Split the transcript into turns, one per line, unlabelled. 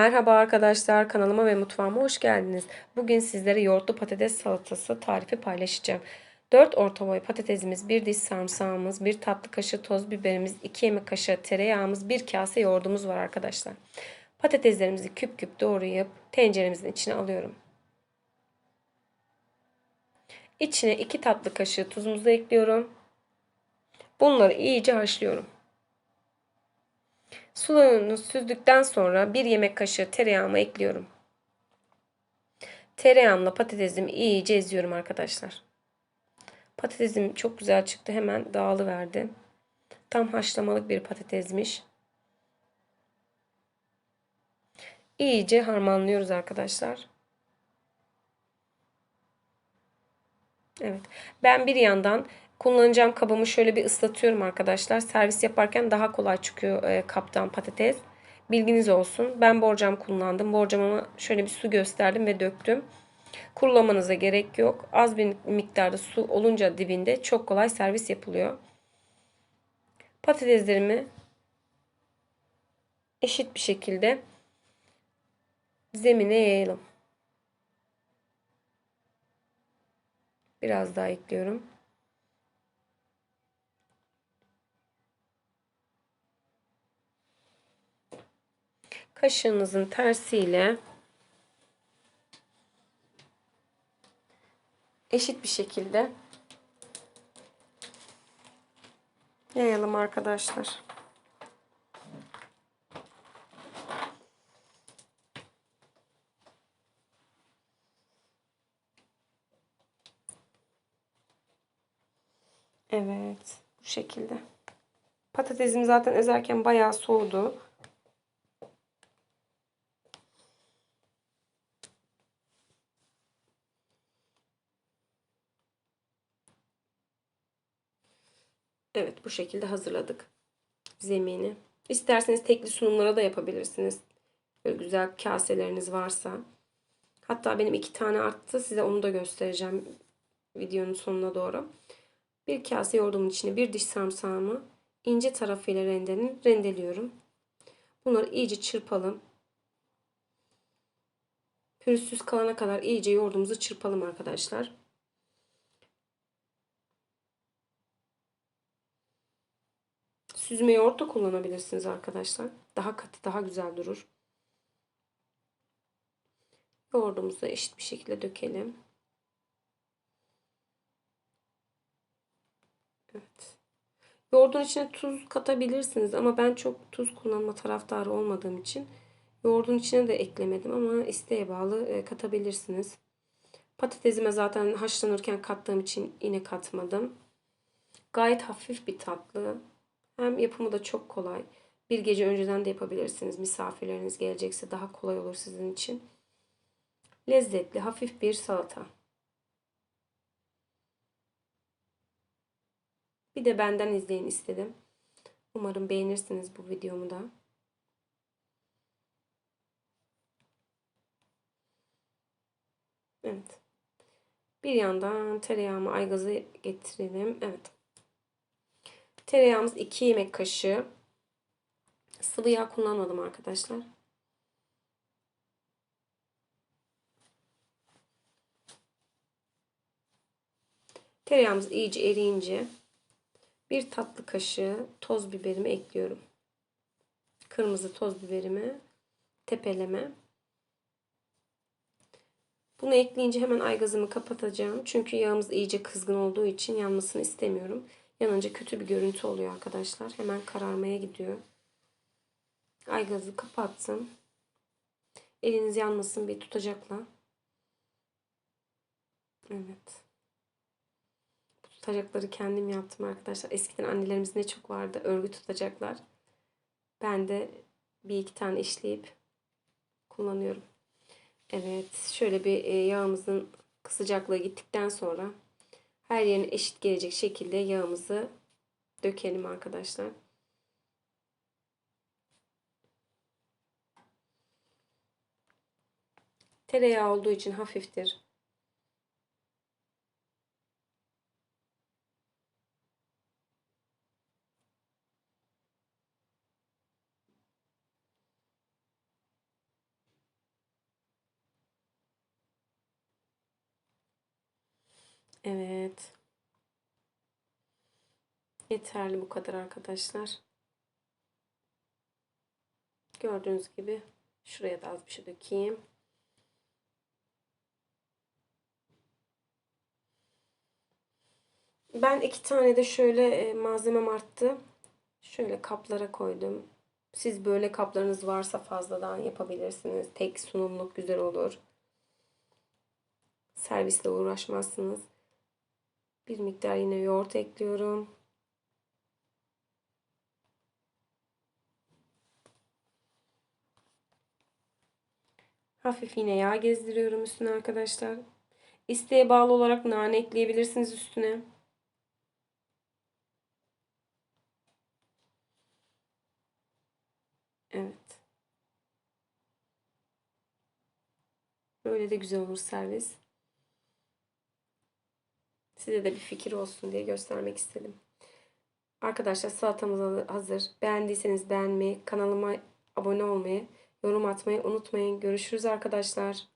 Merhaba arkadaşlar kanalıma ve mutfağıma hoş geldiniz. Bugün sizlere yoğurtlu patates salatası tarifi paylaşacağım. 4 orta boy patatesimiz, 1 diş sarımsağımız, 1 tatlı kaşığı toz biberimiz, 2 yemek kaşığı tereyağımız, 1 kase yoğurdumuz var arkadaşlar. Patateslerimizi küp küp doğrayıp tenceremizin içine alıyorum. İçine 2 tatlı kaşığı tuzumuzu ekliyorum. Bunları iyice haşlıyorum. Sularını süzdükten sonra bir yemek kaşığı tereyağımı ekliyorum. Tereyağımla patatesimi iyice eziyorum arkadaşlar. Patatesim çok güzel çıktı. Hemen dağılıverdi. Tam haşlamalık bir patatesmiş. İyice harmanlıyoruz arkadaşlar. Evet. Ben bir yandan kullanacağım kabımı şöyle bir ıslatıyorum arkadaşlar. Servis yaparken daha kolay çıkıyor e, kaptan patates. Bilginiz olsun. Ben borcam kullandım. Borcamama şöyle bir su gösterdim ve döktüm. Kurulamanıza gerek yok. Az bir miktarda su olunca dibinde çok kolay servis yapılıyor. Patateslerimi eşit bir şekilde zemine yayalım. Biraz daha ekliyorum. Kaşığınızın tersiyle eşit bir şekilde yayalım arkadaşlar. Evet, bu şekilde. Patatesim zaten ezerken bayağı soğudu. Evet bu şekilde hazırladık zemini. İsterseniz tekli sunumlara da yapabilirsiniz. Böyle güzel kaseleriniz varsa. Hatta benim iki tane arttı. Size onu da göstereceğim videonun sonuna doğru. Bir kase yoğurdumun içine bir diş sarımsağımı ince tarafıyla rendenin rendeliyorum. Bunları iyice çırpalım. Pürüzsüz kalana kadar iyice yoğurdumuzu çırpalım arkadaşlar. Süzme yoğurt da kullanabilirsiniz arkadaşlar. Daha katı, daha güzel durur. Yoğurdumuzu eşit bir şekilde dökelim. Evet. Yoğurdun içine tuz katabilirsiniz ama ben çok tuz kullanma taraftarı olmadığım için yoğurdun içine de eklemedim ama isteğe bağlı e, katabilirsiniz. Patatesime zaten haşlanırken kattığım için yine katmadım. Gayet hafif bir tatlı. Hem yapımı da çok kolay. Bir gece önceden de yapabilirsiniz. Misafirleriniz gelecekse daha kolay olur sizin için. Lezzetli, hafif bir salata. Bir de benden izleyin istedim. Umarım beğenirsiniz bu videomu da. Evet. Bir yandan tereyağımı aygazı getirelim. Evet. Tereyağımız 2 yemek kaşığı. Sıvı yağ kullanmadım arkadaşlar. Tereyağımız iyice eriyince bir tatlı kaşığı toz biberimi ekliyorum. Kırmızı toz biberimi tepeleme. Bunu ekleyince hemen aygazımı kapatacağım. Çünkü yağımız iyice kızgın olduğu için yanmasını istemiyorum. Yanınca kötü bir görüntü oluyor arkadaşlar. Hemen kararmaya gidiyor. Aygazı kapattım. Eliniz yanmasın bir tutacakla. Evet. Bu tutacakları kendim yaptım arkadaşlar. Eskiden annelerimiz ne çok vardı. Örgü tutacaklar. Ben de bir iki tane işleyip kullanıyorum. Evet. Şöyle bir e, yağımızın sıcaklığı gittikten sonra her yerine eşit gelecek şekilde yağımızı dökelim arkadaşlar. Tereyağı olduğu için hafiftir. Evet. Yeterli bu kadar arkadaşlar. Gördüğünüz gibi şuraya da az bir şey dökeyim. Ben iki tane de şöyle e, malzemem arttı. Şöyle kaplara koydum. Siz böyle kaplarınız varsa fazladan yapabilirsiniz. Tek sunumluk güzel olur. Servisle uğraşmazsınız. Bir miktar yine yoğurt ekliyorum. Hafif yine yağ gezdiriyorum üstüne arkadaşlar. İsteğe bağlı olarak nane ekleyebilirsiniz üstüne. Evet. Böyle de güzel olur servis. Size de bir fikir olsun diye göstermek istedim. Arkadaşlar salatamız hazır. Beğendiyseniz beğenmeyi, kanalıma abone olmayı, yorum atmayı unutmayın. Görüşürüz arkadaşlar.